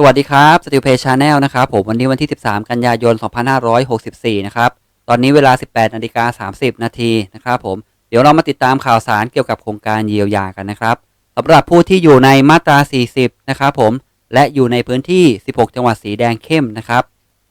สวัสดีครับสติลเพชาแนลนะครับผมวันนี้วันที่ 13 กันยายน 2564 นะครับ ตอนนี้เวลา 18นาฬิกา30 นาทีนะครับผมเดี๋ยวเรามาติดตามข่าวสารเกี่ยวกับโครงการเยียวยากันนะครับสำหรับผู้ที่อยู่ในมาตรา 40 นะครับผมและอยู่ในพื้นที่ 16 จังหวัดสีแดงเข้มนะครับ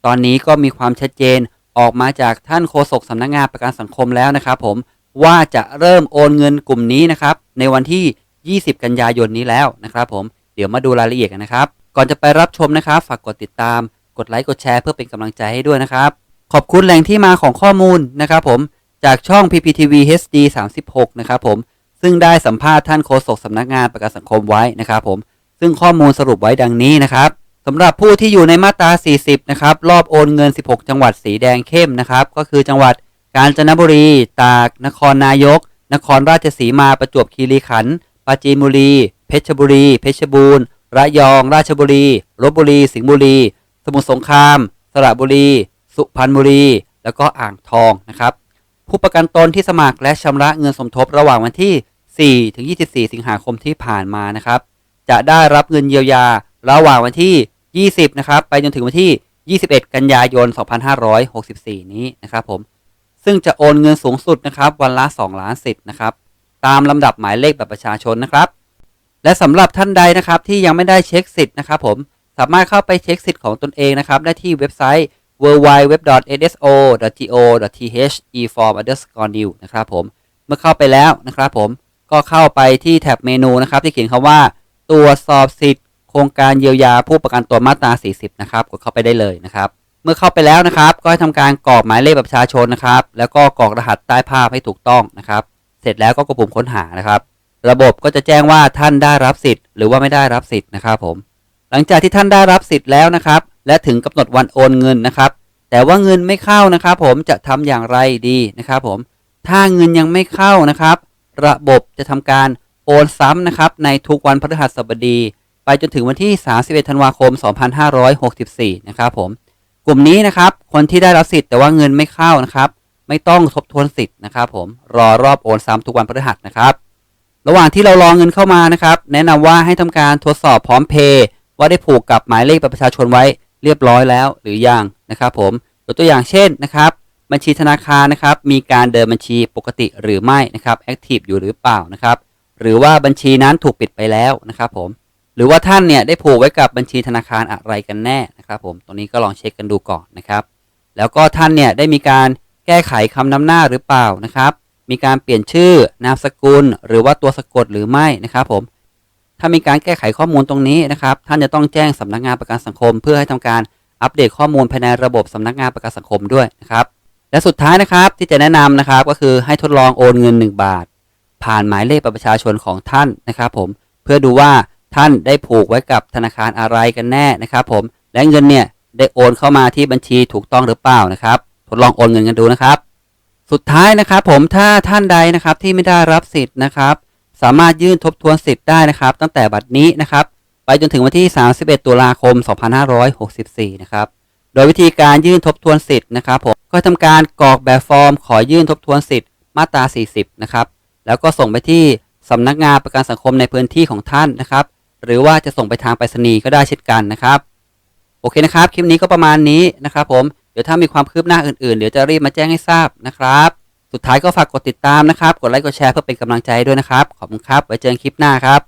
ตอนนี้ก็มีความชัดเจนออกมาจากท่านโฆษกสำนักงานประกันสังคมแล้วนะครับผมว่าจะเริ่มโอนเงินกลุ่มนี้นะครับในวันที่ 20 กันยายนนี้แล้วนะครับผมเดี๋ยวมาดูรายละเอียดกันนะครับ ก่อนจะไปรับชมนะครับ ฝากกดติดตาม กดไลค์กดแชร์เพื่อเป็นกำลังใจให้ด้วยนะครับ ขอบคุณแหล่งที่มาของข้อมูลนะครับผมจากช่อง PPTV HD 36 นะครับผม ซึ่งได้สัมภาษณ์ท่านโฆษกสำนักงานประกันสังคมไว้นะครับผม ซึ่งข้อมูลสรุปไว้ดังนี้นะครับสำหรับผู้ที่อยู่ในมาตรา 40 นะครับ รอบโอนเงิน 16 จังหวัดสีแดงเข้มนะครับ ก็คือจังหวัดกาญจนบุรี ตาก นครนายก นครราชสีมา ประจวบคีรีขันธ์ ปราจีนบุรี เพชรบุรี เพชรบูรณ์ ระยอง ราชบุรีลบบุรี สิงห์บุรี สมุทรสงคราม สระบุรี สุพรรณบุรี แล้วก็อ่างทองนะครับ ผู้ประกันตนที่สมัครและชำระเงินสมทบระหว่างวันที่ 4 ถึง 24 สิงหาคมที่ผ่านมานะครับ จะได้รับเงินเยียวยาระหว่างวันที่ 20 นะครับ ไปจนถึงวันที่ 21 กันยายน 2564 นี้นะครับผม ซึ่งจะโอนเงินสูงสุดนะครับ วันละ 2 ล้านสิทธิ์นะครับ ตามลำดับหมายเลขบัตรประชาชนนะครับ และสำหรับท่านใดนะครับที่ยังไม่ได้เช็คสิทธิ์นะครับผมสามารถเข้าไปเช็คสิทธิ์ของตนเองนะครับได้ที่เว็บไซต์ www.nso.go.th eform underscore new นะครับผมเมื่อเข้าไปแล้วนะครับผมก็เข้าไปที่แท็บเมนูนะครับที่เขียนคำว่าตรวจสอบสิทธิ์โครงการเยียวยาผู้ประกันตนมาตรา 40 นะครับกดเข้าไปได้เลยนะครับ เมื่อเข้าไปแล้วนะครับ ก็ให้ทำการกรอกหมายเลขบัตรประชาชนนะครับ แล้วก็กรอกรหัสใต้ภาพให้ถูกต้องนะครับ เสร็จแล้วก็กดปุ่มค้นหานะครับ ระบบก็จะแจ้งว่าท่านได้รับสิทธิ์หรือว่าไม่ได้รับสิทธิ์นะครับผม หลังจากที่ท่านได้รับสิทธิ์แล้วนะครับ และถึงกำหนดวันโอนเงินนะครับ แต่ว่าเงินไม่เข้านะครับ ผมจะทำอย่างไรดีนะครับ ผม ถ้าเงินยังไม่เข้านะครับ ระบบจะทำการโอนซ้ำนะครับ ในทุกวันพฤหัสบดี ไปจนถึงวันที่ 31 ธันวาคม 2564 นะครับผม กลุ่มนี้นะครับ คนที่ได้รับสิทธิ์แต่ว่าเงินไม่เข้านะครับ ไม่ต้องทบทวนสิทธิ์นะครับ ผมรอรอบโอนซ้ำทุกวันพฤหัสนะครับ ระหว่างที่เรารอเงินเข้ามานะครับ แนะนำว่าให้ทำการทดสอบพร้อมเพย์ว่าได้ผูกกับหมายเลขบัตรประชาชนไว้เรียบร้อยแล้วหรือยังนะครับ ผมยกตัวอย่างเช่นนะครับ บัญชีธนาคารนะครับ มีการเดินบัญชีปกติหรือไม่นะครับแอคทีฟอยู่หรือเปล่านะครับ หรือว่าบัญชีนั้นถูกปิดไปแล้วนะครับ ผม หรือว่าท่านเนี่ยได้ผูกไว้กับบัญชีธนาคารอะไรกันแน่นะครับ ผมตรงนี้ก็ลองเช็คกันดูก่อนนะครับ แล้วก็ท่านเนี่ยได้มีการแก้ไขคำนำหน้าหรือเปล่านะครับ มีการเปลี่ยนชื่อนามสกุล หรือว่าตัวสะกดหรือไม่นะครับผม ถ้ามีการแก้ไขข้อมูลตรงนี้นะครับ ท่านจะต้องแจ้งสำนักงานประกันสังคม เพื่อให้ทำการอัปเดตข้อมูลภายในระบบสำนักงานประกันสังคมด้วยนะครับ และสุดท้ายนะครับที่จะแนะนำนะครับก็คือให้ทดลองโอนเงิน 1 บาท ผ่านหมายเลขบัตรประชาชนของท่านนะครับ ผมเพื่อดูว่าท่านได้ผูกไว้กับธนาคารอะไรกันแน่นะครับ ผมและเงินเนี่ยได้โอนเข้ามาที่บัญชีถูกต้องหรือเปล่านะครับ ทดลองโอนเงินกันดูนะครับ สุดท้ายนะครับผมถ้าท่านใดนะครับที่ไม่ได้รับสิทธิ์นะครับ สามารถยื่นทบทวนสิทธิ์ได้นะครับ ตั้งแต่บัดนี้นะครับ ไปจนถึงวันที่ 31 ตุลาคม 2564 นะครับ โดยวิธีการยื่นทบทวนสิทธิ์นะครับผมก็ทำการกรอกแบบฟอร์ม ขอยื่นทบทวนสิทธิ์มาตรา 40 นะครับ แล้วก็ส่งไปที่สำนักงานประกันสังคมในพื้นที่ของท่านนะครับ หรือว่าจะส่งไปทางไปรษณีย์ก็ได้เช่นกันนะครับ โอเคนะครับ คลิปนี้ก็ประมาณนี้นะครับผม ดี๋ยวถ้ามีความคืบหน้าอื่นๆ เดี๋ยวจะรีบมาแจ้งให้ทราบนะครับ สุดท้ายก็ฝากกดติดตามนะครับ กดไลค์กดแชร์เพื่อเป็นกำลังใจด้วยนะครับ ขอบคุณครับ ไว้เจอกันคลิปหน้าครับ